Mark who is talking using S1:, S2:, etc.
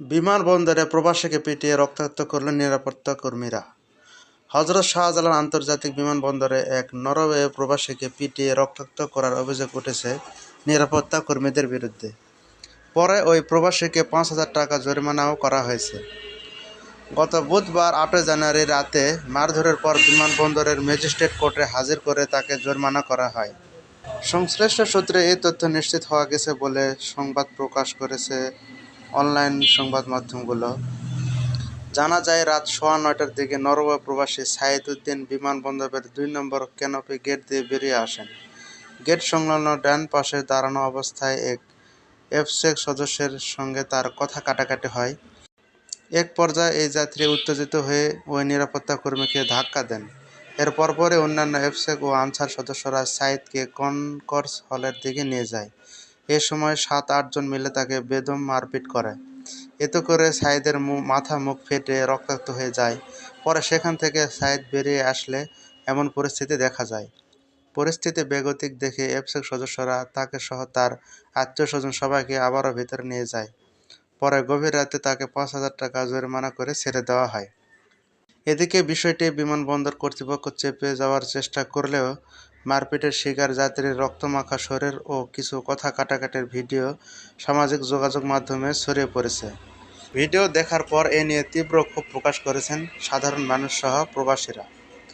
S1: বিমানবন্দরে প্রবাসীকে পিটিয়ে রক্তাক্ত করলেন নিরাপত্তা কর্মীরা। হজরত শাহজালাল আন্তর্জাতিক বিমানবন্দরে এক নরওয়ে প্রবাসীকে পিটিয়ে রক্তাক্ত করার অভিযোগ উঠেছে নিরাপত্তা কর্মীদের বিরুদ্ধে। পরে ওই প্রবাসীকে পাঁচ হাজার টাকা জরিমানাও করা হয়েছে। গত বুধবার আটই জানুয়ারি রাতে মারধরের পর বিমানবন্দরের ম্যাজিস্ট্রেট কোর্টে হাজির করে তাকে জরিমানা করা হয়। সংশ্লিষ্ট সূত্রে এই তথ্য নিশ্চিত হওয়া গেছে বলে সংবাদ প্রকাশ করেছে অনলাইন সংবাদ মাধ্যমগুলো। জানা যায়, রাত সোয়া নয়টার দিকে নরওয়ে প্রবাসী সাইদ উদ্দিন বিমানবন্দরের দুই নম্বর ক্যানোপি গেট দিয়ে বেরিয়ে আসেন। গেট সংলগ্ন ডান পাশে দাঁড়ানো অবস্থায় এক এফসেক সদস্যের সঙ্গে তার কথা কাটাকাটি হয়। এক পর্যায়ে এই যাত্রী উত্তেজিত হয়ে ওই নিরাপত্তা কর্মীকে ধাক্কা দেন। এর পরপরই অন্যান্য এফসেক ও আনসার সদস্যরা সাইদকে কনকর্স হলের দিকে নিয়ে যায়। এ সময় সাত আটজন মিলে তাকে বেদম মারপিট করে। এতে করে সাইদের মাথা, মুখ ফেটে রক্তাক্ত হয়ে যায়। পরে সেখান থেকে সাইদ বেরিয়ে আসলে এমন পরিস্থিতি দেখা যায়। পরিস্থিতি বেগতিক দেখে এফসেক সদস্যরা তাকে সহ তার আত্মীয় স্বজন সবাইকে আবারও ভেতরে নিয়ে যায়। পরে গভীর রাতে তাকে পাঁচ হাজার টাকা জরিমানা করে ছেড়ে দেওয়া হয়। এদিকে বিষয়টি বিমানবন্দর কর্তৃপক্ষ চেপে যাওয়ার চেষ্টা করলেও মারপিটের শিকার যাত্রীর রক্তমাখা শরীর ও কিছু কথা কাটাকাটির ভিডিও সামাজিক যোগাযোগ মাধ্যমে ছড়িয়ে পড়েছে। ভিডিও দেখার পর এ নিয়ে তীব্র ক্ষোভ প্রকাশ করেছেন সাধারণ মানুষ সহ প্রবাসীরা।